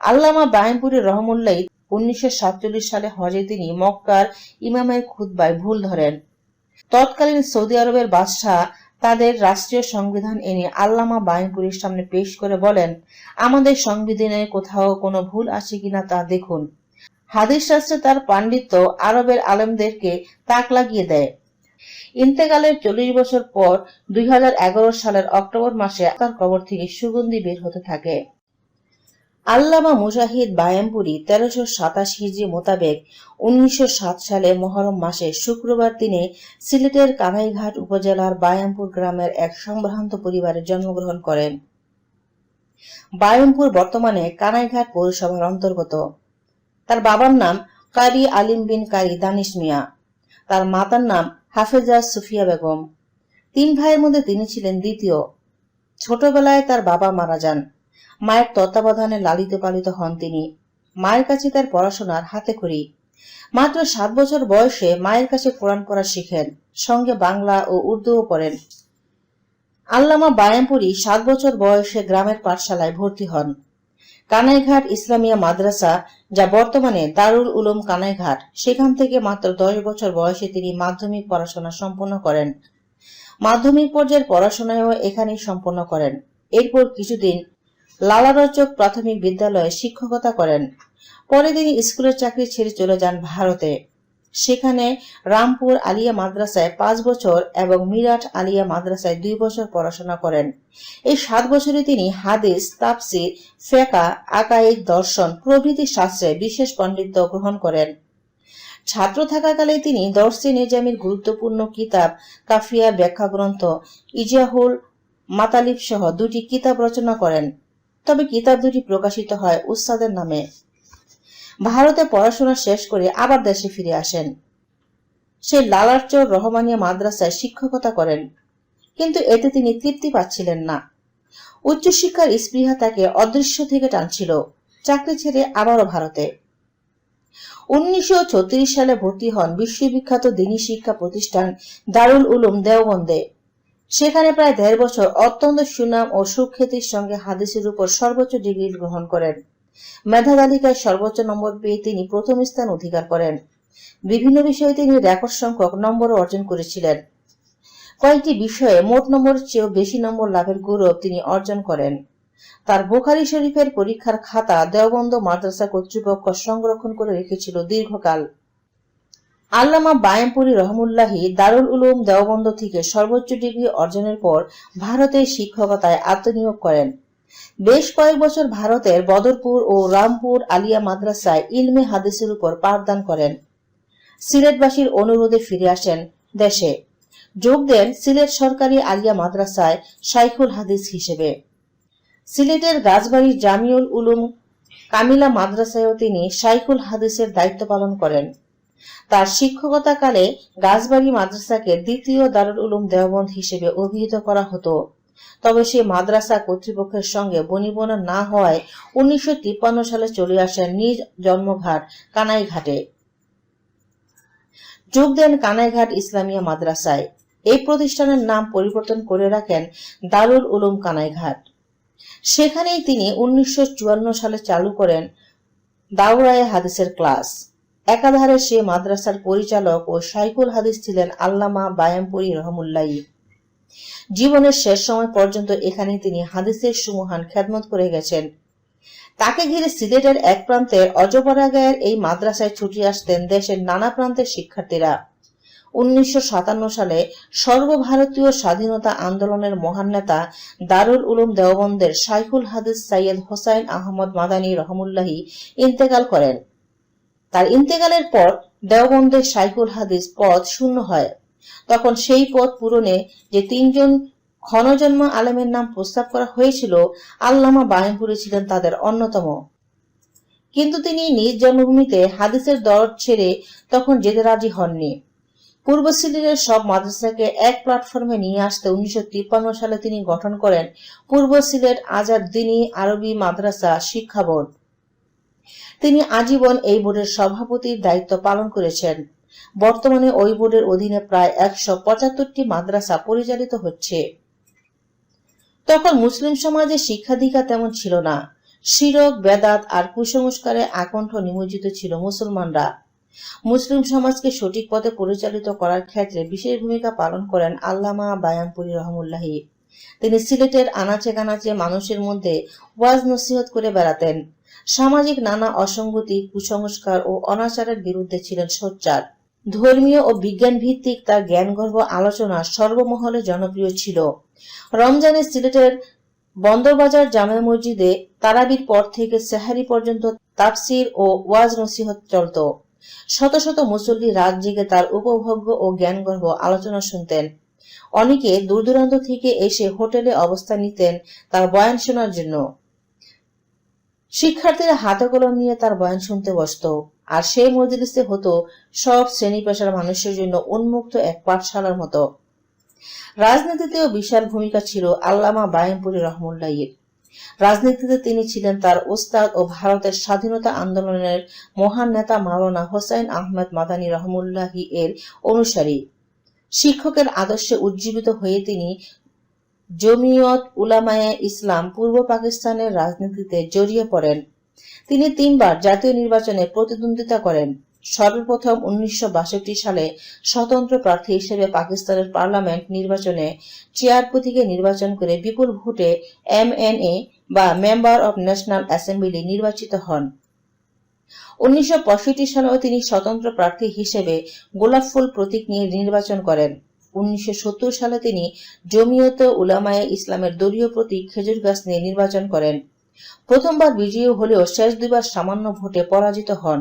আল্লামা বাহিমপুরি রহমুল্লাহ উনিশশো সালে হজে তিনি মক্কার ইমামের খুতবায় ভুল ধরেন। তৎকালীন সৌদি আরবের বাদশাহ তাদের রাষ্ট্রীয় সংবিধান এনে আল্লামা বাহিমপুরির সামনে পেশ করে বলেন, আমাদের সংবিধানে কোথাও কোনো ভুল আছে কিনা তা দেখুন। হাদিস শাস্ত্রে তার পাণ্ডিত্য আরবের আলেমদেরকে তাক লাগিয়ে দেয়। ইন্তেকালের চল্লিশ বছর পর দুই হাজার এগারো সালের অক্টোবর মাসে তার কবর থেকে সুগন্ধি বের হতে থাকে। আল্লামা মুজাহিদ বায়ামপুরি তেরোশো সাতাশ হিজড়ি মোতাবেক উনিশশো সাত সালে মহরম মাসে শুক্রবার তিনি সিলেটের কানাইঘাট উপজেলার বায়ামপুর গ্রামের এক সম্ভ্রান্ত পরিবারে জন্মগ্রহণ করেন। বায়ামপুর বর্তমানে কানাইঘাট পৌরসভার অন্তর্গত। তার বাবার নাম কারি আলিম বিন কারি দানিশ মিয়া। তার মাতার নাম হাফেজা সুফিয়া বেগম। তিন ভাইয়ের মধ্যে তিনি ছিলেন দ্বিতীয়। ছোটবেলায় তার বাবা মারা যান। মায়ের তত্ত্বাবধানে লালিত পালিত হন তিনি। মায়ের কাছে তার পড়াশোনার হাতে খড়ি। মাত্র সাত বছর বয়সে মায়ের কাছে কোরআন পড়া শিখেন, সঙ্গে বাংলা ও উর্দুও পড়েন। আল্লামা বায়ামপুরি সাত বছর বয়সে গ্রামের পাঠশালায় ভর্তি হন। কানাইঘাট ইসলামিয়া মাদ্রাসা, যা বর্তমানে দারুল উলুম কানাইঘাট, সেখান থেকে মাত্র দশ বছর বয়সে তিনি মাধ্যমিক পড়াশোনা সম্পন্ন করেন। মাধ্যমিক পর্যায়ের পড়াশোনাও এখানেই সম্পন্ন করেন। এরপর কিছুদিন লালারচক প্রাথমিক বিদ্যালয়ে শিক্ষকতা করেন। পরে তিনি স্কুলের চাকরি ছেড়ে চলে যান ভারতে। সেখানে রামপুর আলিয়া মাদ্রাসায় পাঁচ বছর এবং মিরাট আলিয়া মাদ্রাসায় দুই বছর পড়াশোনা করেন। এই সাত বছরে তিনি হাদিস, তাফসির ফেকা আকাইদ দর্শন, প্রভৃতি শাস্ত্রে বিশেষ পাণ্ডিত্য গ্রহণ করেন। ছাত্র থাকাকালে তিনি দর্শী নিজামের গুরুত্বপূর্ণ কিতাব কাফিয়া ব্যাখ্যা গ্রন্থ ইজাহুল মাতালিব সহ দুটি কিতাব রচনা করেন। তবে কিতাব দুটি প্রকাশিত হয় উস্তাদের নামে। ভারতে পড়াশোনা শেষ করে আবার দেশে ফিরে আসেন। সে লালারচর রহমানিয়া মাদ্রাসায় শিক্ষকতা করেন, কিন্তু এতে তিনি তৃপ্তি পাচ্ছিলেন না। উচ্চশিক্ষার স্পৃহা তাকে অদৃশ্য থেকে টানছিল, চাকরি ছেড়ে আবারও ভারতে। উনিশশো ছত্রিশ সালে ভর্তি হন বিশ্ববিখ্যাত দিনী শিক্ষা প্রতিষ্ঠান দারুল উলুম দেওবন্দে। সেখানে প্রায় দেড় বছর অত্যন্ত সুনাম ও সুখ্যাতির সঙ্গে হাদিসের উপর সর্বোচ্চ ডিগ্রি গ্রহণ করেন। মেধা তালিকায় সর্বোচ্চ নম্বর পেয়ে তিনি প্রথম স্থান অধিকার করেন। বিভিন্ন বিষয়ে তিনি রেকর্ড সংখ্যক নম্বর অর্জন করেছিলেন। কয়েকটি বিষয়ে মোট নম্বরের চেয়েও বেশি নম্বর লাভের গৌরব তিনি অর্জন করেন। তার বোখারি শরীফের পরীক্ষার খাতা দেওবন্দ মাদ্রাসা কর্তৃপক্ষ সংরক্ষণ করে রেখেছিল দীর্ঘকাল। আল্লামা বায়ামপুরি রহমুল্লাহি দারুল উলুম দেওবন্দ থেকে সর্বোচ্চ ডিগ্রি অর্জনের পর ভারতে শিক্ষকতায় আত্মনিয়োগ করেন। বেশ কয়েক বছর ভারতের বদরপুর ও রামপুর আলিয়া মাদ্রাসায় ইলমে হাদিসের উপর পাঠদান করেন। সিলেটবাসীর অনুরোধে ফিরে আসেন দেশে। যোগ দেন সিলেট সরকারি আলিয়া মাদ্রাসায় শাইখুল হাদিস হিসেবে। সিলেটের রাজবাড়ির জামিউল উলুম কামিলা মাদ্রাসায়ও তিনি শাইখুল হাদিসের দায়িত্ব পালন করেন। তার শিক্ষকতাকালে গাছবাড়ি মাদ্রাসাকে দ্বিতীয় দারুল উলুম দেওবন্দ হিসেবে অভিহিত করা হতো। তবে সে মাদ্রাসা কর্তৃপক্ষের সঙ্গে বনিবনা না হওয়ায় উনিশশো সালে চলে আসেন নিজ জন্মঘাট কানাইঘাটে। যোগ দেন কানাইঘাট ইসলামিয়া মাদ্রাসায়। এই প্রতিষ্ঠানের নাম পরিবর্তন করে রাখেন দারুল উলুম কানাইঘাট। সেখানেই তিনি উনিশশো চুয়ান্ন সালে চালু করেন দাউরায়ে হাদিসের ক্লাস। একাধারে সে মাদ্রাসার পরিচালক ও শাইকুল হাদিস ছিলেন আল্লামা বায়ামপুরি রহমুল্লাহি। জীবনের শেষ সময় পর্যন্ত এখানে তিনি হাদিসের সুমহান খেদমত করে গেছেন। তাকে ঘিরে সিলেটের এক প্রান্তের অজপরাগায়ের এই মাদ্রাসায় ছুটি আসতেন দেশের নানা প্রান্তের শিক্ষার্থীরা। উনিশশো সাতান্ন সালে সর্বভারতীয় স্বাধীনতা আন্দোলনের মহান নেতা দারুল উলুম দেওবন্দের শাইখুল হাদিস সাইয়েদ হোসাইন আহমদ মাদানী রহমুল্লাহি ইন্তেকাল করেন। তার ইন্তেকালের পর দেওবন্দের শাইখুল হাদিস পদ শূন্য হয়। তখন সেই পদ পূরণে যে তিনজন ক্ষণজন্ম আলেমের নাম প্রস্তাব করা হয়েছিল, আল্লামা বায়নপুরি ছিলেন তাদের অন্যতম। কিন্তু তিনি নিজ জন্মভূমিতে হাদিসের দর ছেড়ে তখন যেতে রাজি হননি। পূর্ব সিলেটের সব মাদ্রাসাকে এক প্ল্যাটফর্মে নিয়ে আসতে উনিশশো তিপ্পান্ন সালে তিনি গঠন করেন পূর্ব সিলেট আজাদ দিনী আরবি মাদ্রাসা শিক্ষা বোর্ড তিনি আজীবন এই বোর্ডের সভাপতির দায়িত্ব পালন করেছেন। বর্তমানে ওই বোর্ডের অধীনে প্রায় একশো পঁচাত্তরটি মাদ্রাসা পরিচালিত হচ্ছে। তখন মুসলিম সমাজে শিক্ষাদীক্ষা তেমন ছিল না। শিরক, বেদাত আর কুসংস্কারে আকণ্ঠ নিমজ্জিত ছিল মুসলমানরা। মুসলিম সমাজকে সঠিক পথে পরিচালিত করার ক্ষেত্রে বিশেষ ভূমিকা পালন করেন আল্লামা বায়ামপুরি রহমুল্লাহি। তিনি সিলেটের আনাচে কানাচে মানুষের মধ্যে ওয়াজ নসিহত করে বেড়াতেন। সামাজিক নানা অসঙ্গতি, কুসংস্কার ও অনাচারের বিরুদ্ধে ছিলেন সোচ্চার। ধর্মীয় ও বিজ্ঞান ভিত্তিক তার জ্ঞানগর্ভ আলোচনা সর্বমহলে জনপ্রিয় ছিল। রমজানে সিলেটের বন্দরবাজার জামে মসজিদে তারাবির পর থেকে সেহারি পর্যন্ত তাফসির ও ওয়াজ নসিহত চলত। শত শত মুসল্লি রাত জেগে তার উপভোগ্য ও জ্ঞানগর্ভ আলোচনা শুনতেন। অনেকে দূর দূরান্ত থেকে এসে হোটেলে অবস্থান নিতেন তার বয়ান শোনার জন্য। শিক্ষার্থীরা হাতে কলম নিয়ে তার বয়ান শুনতে বসত। আর সেই মজলিসে হতো সব শ্রেণি পেশার মানুষের জন্য উন্মুক্ত এক পাঠশালার মতো। রাজনীতিতেও বিশাল ভূমিকা ছিল আল্লামা বায়ামপুরি রহমুল্লাহির রাজনীতিতে তিনি ছিলেন তার ওস্তাদ ও ভারতের স্বাধীনতা আন্দোলনের মহান নেতা মাওলানা হোসাইন আহমেদ মাদানী রহমুল্লাহি এর অনুসারী। শিক্ষকের আদর্শে উজ্জীবিত হয়ে তিনি জমিয়ত উলামায়ে ইসলাম পূর্ব পাকিস্তানের রাজনীতিতে জড়িয়ে পড়েন। তিনি তিনবার জাতীয় নির্বাচনে প্রতিদ্বন্দ্বিতা করেন। সর্বপ্রথম উনিশশো সালে স্বতন্ত্র প্রার্থী হিসেবে পাকিস্তানের পার্লামেন্ট নির্বাচনে চেয়ার প্রতীকে নির্বাচন করে বিপুল ভোটে এমএনএ বা মেম্বার অব ন্যাশনাল অ্যাসেম্বলি নির্বাচিত হন। উনিশশো পঁয়ষট্টি সালেও তিনি স্বতন্ত্র প্রার্থী হিসেবে গোলাপ ফুল প্রতীক নিয়ে নির্বাচন করেন। উনিশশো সত্তর সালে তিনি জমিয়ত উলামায়ে ইসলামের দলীয় প্রতীক খেজুর গাছ নিয়ে নির্বাচন করেন। প্রথমবার বিজয়ী হলেও শেষ দুইবার সামান্য ভোটে পরাজিত হন।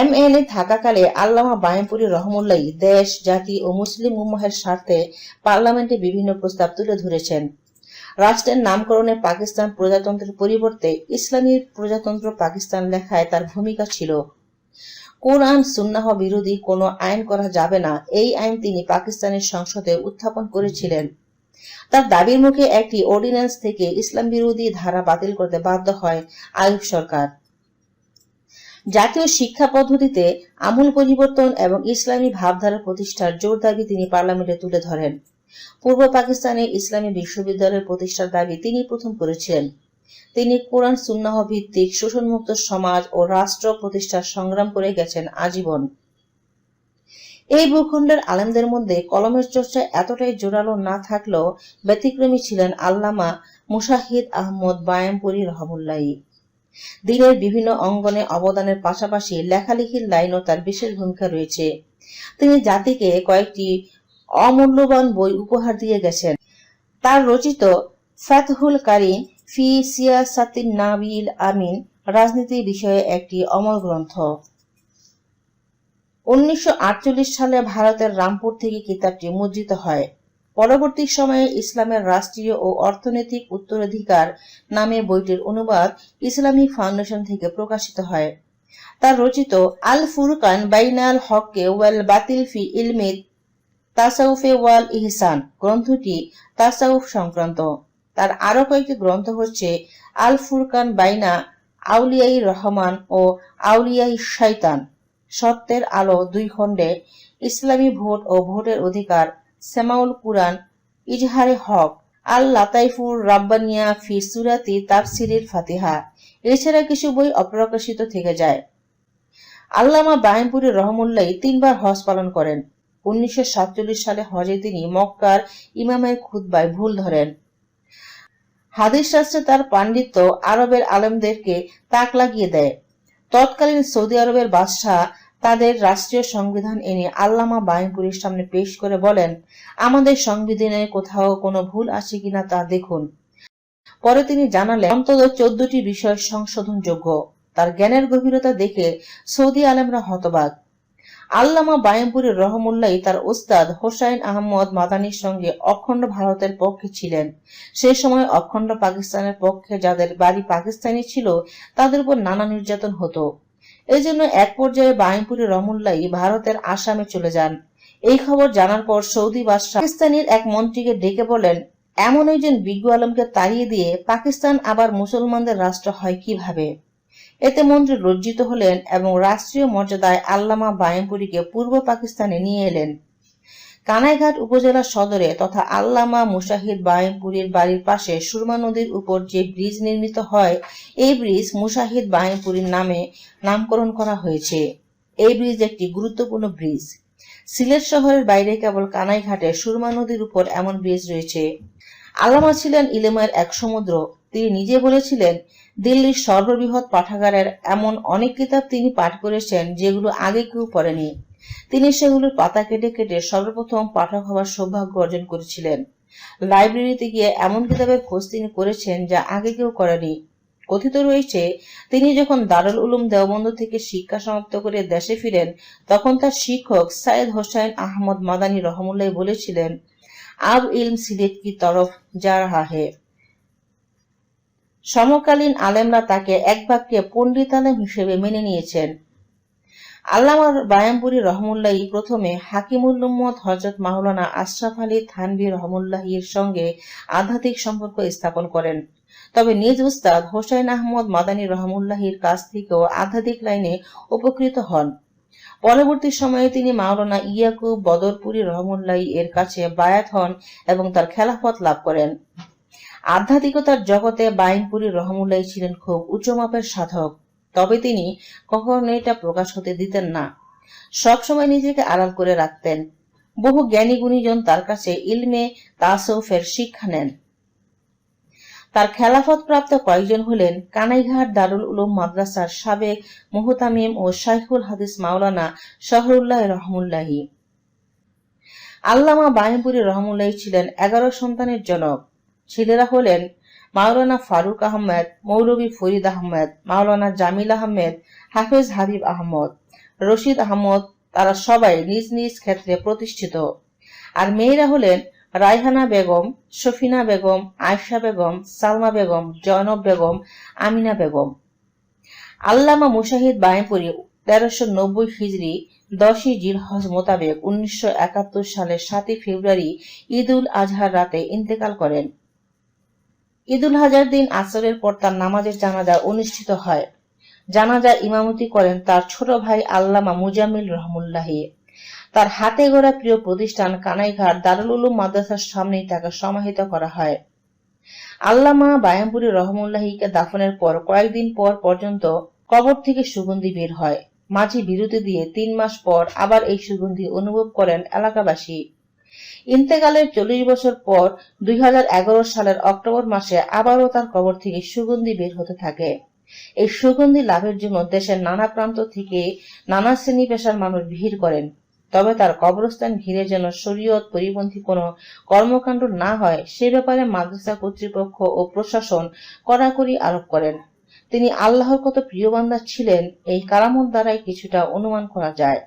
এমএনএ থাকাকালে আল্লামা বায়ামপুরি রহমুল্লাহ দেশ, জাতি ও মুসলিম উম্মাহের স্বার্থে পার্লামেন্টে বিভিন্ন প্রস্তাব তুলে ধরেছেন। রাষ্ট্রের নামকরণে পাকিস্তান প্রজাতন্ত্রের পরিবর্তে ইসলামী প্রজাতন্ত্র পাকিস্তান লেখায় তার ভূমিকা ছিল। কোরআন সুন্নাহ বিরোধী কোনো আইন করা যাবে না। এই আইন তিনি পাকিস্তানের সংসদে উত্থাপন করেছিলেন। তার দাবির মুখে একটি অর্ডিন্যান্স থেকে ইসলাম বিরোধী ধারা বাতিল করতে বাধ্য হয় আইয়ুব সরকার। জাতীয় শিক্ষা পদ্ধতিতে আমূল পরিবর্তন এবং ইসলামী ভাবধারা প্রতিষ্ঠার জোর দাবি তিনি পার্লামেন্টে তুলে ধরেন। পূর্ব পাকিস্তানে ইসলামী বিশ্ববিদ্যালয়ের প্রতিষ্ঠার দাবি তিনি প্রথম করেছিলেন। তিনি কোরআন, সুন্নাহ ভিত্তিক শোষণমুক্ত সমাজ ও রাষ্ট্র প্রতিষ্ঠার সংগ্রাম করে গেছেন আজীবন। এই ভূখণ্ডের আলেমদের মধ্যে কলমের চর্চা এতটাই জোরালো না থাকলেও ব্যতিক্রমী ছিলেন আল্লামা মুশাহিদ আহমদ বায়ামপুরি রহমুল্লাহি। দিনের বিভিন্ন অঙ্গনে অবদানের পাশাপাশি লেখালেখির লাইনও তার বিশেষ ভূমিকা রয়েছে। তিনি জাতিকে কয়েকটি অমূল্যবান বই উপহার দিয়ে গেছেন। তার রচিত ফাতহুল কারি ফি নাবিল আমিন রাজনীতি বিষয়ে একটি অমর গ্রন্থ। উনিশশো আটচল্লিশ সালে ভারতের রামপুর থেকে কিতাবটি মুদ্রিত হয়। পরবর্তী সময়ে ইসলামের রাষ্ট্রীয় ও অর্থনৈতিক উত্তরাধিকার নামে বইটির অনুবাদ ইসলামিক ফাউন্ডেশন থেকে প্রকাশিত হয়। তার রচিত আল ফুরকান বাইনাল হককে ওয়াল বাতিল ফি ইলমিদ তাসাউফে ওয়াল ইহসান গ্রন্থটি তাসাউফ সংক্রান্ত। তার আরও কয়েকটি গ্রন্থ হচ্ছে আল ফুরকান বাইনা, আউলিয়াই রহমান ও আউলিয়াই শৈতান সত্যের আলো দুই খণ্ডে ইসলামী ভোট ও ভোটের অধিকার, সেমাউল কুরআন, ইজহারে হক আল লাতাইফুর রাব্বানিয়া ফি সুরাতি তাফসিরির ফাতিহা। এছাড়া কিছু বই অপ্রকাশিত থেকে যায়। আল্লামা বাহিমপুরি রহমুল্লাহ তিনবার হজ পালন করেন। উনিশশো সাতচল্লিশ সালে হজে তিনি মক্কার ইমামের খুদ্বায় ভুল ধরেন। হাদিস শাস্ত্রে তার পাণ্ডিত্য আরবের আলেমদেরকে তাক লাগিয়ে দেয়। তৎকালীন সৌদি আরবের বাদশাহ তাদের রাষ্ট্রীয় সংবিধান এনে আল্লামা বায়ুপুরীর সামনে পেশ করে বলেন, আমাদের সংবিধানে কোথাও কোনো ভুল আছে কিনা তা দেখুন। পরে তিনি জানালেন, অন্তত চোদ্দটি বিষয় সংশোধনযোগ্য। তার জ্ঞানের গভীরতা দেখে সৌদি আলেমরা হতবাক। আল্লামা বায়ুপুরী রহমুল্লাহ তার ওস্তাদ হোসাইন আহমদ মাদানির সঙ্গে অখণ্ড ভারতের পক্ষে ছিলেন। সেই সময় অখণ্ড পাকিস্তানের পক্ষে যাদের বাড়ি পাকিস্তানি ছিল, তাদের উপর নানা নির্যাতন হতো। এই জন্য এক পর্যায়ে বাহিমপুরি রহমুল্লাহ ভারতের আসামে চলে যান। এই খবর জানার পর সৌদি বাদশাহ পাকিস্তানের এক মন্ত্রীকে ডেকে বলেন, এমন একজন বিজ্ঞ আলমকে তাড়িয়ে দিয়ে পাকিস্তান আবার মুসলমানদের রাষ্ট্র হয় কীভাবে? এতে মন্ত্রী লজ্জিত হলেন এবং রাষ্ট্রীয় মর্যাদায় আল্লামা বায়ামপুরীকে পূর্ব পাকিস্তানে নিয়ে এলেন। কানাইঘাট উপজেলা সদরে তথা আল্লামা মুশাহিদ বায়েমপুরীর বাড়ির পাশে সুরমা নদীর উপর যে ব্রিজ নির্মিত হয়, এই ব্রিজ মুশাহিদ বায়েমপুরীর নামে নামকরণ করা হয়েছে। এই ব্রিজ একটি গুরুত্বপূর্ণ ব্রিজ। সিলেট শহরের বাইরে কেবল কানাইঘাটে সুরমা নদীর উপর এমন ব্রিজ রয়েছে। আল্লামা ছিলেন ইলেমের এক সমুদ্র তিনি নিজে বলেছিলেন, দিল্লির সর্ববৃহৎ পাঠাগারের এমন অনেক কিতাব তিনি পাঠ করেছেন যেগুলো আগে কেউ পড়েনি। তিনি সেগুলোর পাতা কেটে কেটে সর্বপ্রথম পাঠক হওয়ার সৌভাগ্য অর্জন করেছিলেন। লাইব্রেরিতে গিয়ে এমন কিতাবের খোঁজ তিনি করেছেন যা আগে কেউ করেনি। কথিত রয়েছে, তিনি যখন দারুল উলুম দেওবন্দ থেকে শিক্ষা সমাপ্ত করে দেশে ফিরেন, তখন তার শিক্ষক সাইদ হোসাইন আহমদ মাদানী রহমুল্লাহ বলেছিলেন, আব ইলম সিলেট কি তরফ যা রাহা হে সমকালীন আলেমরা তাকে এক বাক্যে পণ্ডিত আলেম হিসেবে মেনে নিয়েছেন। আল্লামা বায়ামপুরি রহমুল্লাহি প্রথমে হাকিমুল্লুম্মদ হজরত মাওলানা আশরাফ আলী থানভি রহমুল্লাহির সঙ্গে আধ্যাত্মিক সম্পর্ক স্থাপন করেন। তবে নিজ উস্তাদ হোসাইন আহমদ মাদানী রহমুল্লাহির কাছ থেকেও আধ্যাত্মিক লাইনে উপকৃত হন। পরবর্তী সময়ে তিনি মাওলানা ইয়াকুব বদরপুরি রহমুল্লাহি এর কাছে বায়াত হন এবং তার খেলাফত লাভ করেন। আধ্যাত্মিকতার জগতে বাইনপুরি রহমুল্লাহি ছিলেন খুব উচ্চমাপের সাধক, তবে তিনি কখনো এটা প্রকাশ হতে দিতেন না। সবসময় নিজেকে আড়াল করে রাখতেন। বহু জ্ঞানী গুণীজন তার কাছে ইলমে তাসৌফের শিক্ষা নেন। তার খেলাফত প্রাপ্ত কয়েকজন হলেন কানাইঘাট দারুল উলুম মাদ্রাসার সাবেক মুহতামিম ও শাইখুল হাদিস মাওলানা শহরুল্লাহ রহমুল্লাহি। আল্লামা বাহিপুরি রহমুল্লাহি ছিলেন এগারো সন্তানের জনক। ছেলেরা হলেন মাওলানা ফারুক আহমেদ, মৌলভী ফরিদ আহমেদ, মাওলানা জামিল আহমেদ, হাফেজ হাবিব আহমদ, রশিদ আহমদ, তারা সবাই নিজ নিজ ক্ষেত্রে প্রতিষ্ঠিত। আর মেয়েরা হলেন রায়হানা বেগম, সফিনা বেগম, আয়শা বেগম, সালমা বেগম, জয়নব বেগম, আমিনা বেগম। আল্লামা মুশাহিদ বায়েপুরি তেরোশো নব্বই হিজড়ি দশই জিলহজ মোতাবেক উনিশশো একাত্তর সালের সাতই ফেব্রুয়ারি ঈদুল আজহার রাতে ইন্তেকাল করেন। ঈদুল হাজার দিন আসরের পর তার নামাজের জানাজা অনুষ্ঠিত হয়। জানাজা ইমামতি করেন তার ছোট ভাই আল্লামা মুজামিল রহমুল্লাহি। তার হাতে গড়া প্রিয় প্রতিষ্ঠান কানাইঘাট দারুল উলুম মাদ্রাসার সামনেই তাকে সমাহিত করা হয়। আল্লামা বায়ামপুরি রহমুল্লাহিকে দাফনের পর কয়েকদিন পর পর্যন্ত কবর থেকে সুগন্ধি বের হয়। মাঝে বিরতি দিয়ে তিন মাস পর আবার এই সুগন্ধি অনুভব করেন এলাকাবাসী। ইন্তেকালের চল্লিশ বছর পর দুই সালের অক্টোবর মাসে আবারও তার কবর থেকে সুগন্ধি বের হতে থাকে। এই সুগন্ধি লাভের জন্য দেশের নানা প্রান্ত থেকে নানা শ্রেণি পেশার মানুষ ভিড় করেন। তবে তার কবরস্থান ঘিরে যেন শরীয়ত পরিপন্থী কোনো কর্মকাণ্ড না হয়, সে ব্যাপারে মাদ্রাসা কর্তৃপক্ষ ও প্রশাসন কড়াকড়ি আরোপ করেন। তিনি আল্লাহর কত প্রিয় বান্দা ছিলেন, এই কারামত দ্বারাই কিছুটা অনুমান করা যায়।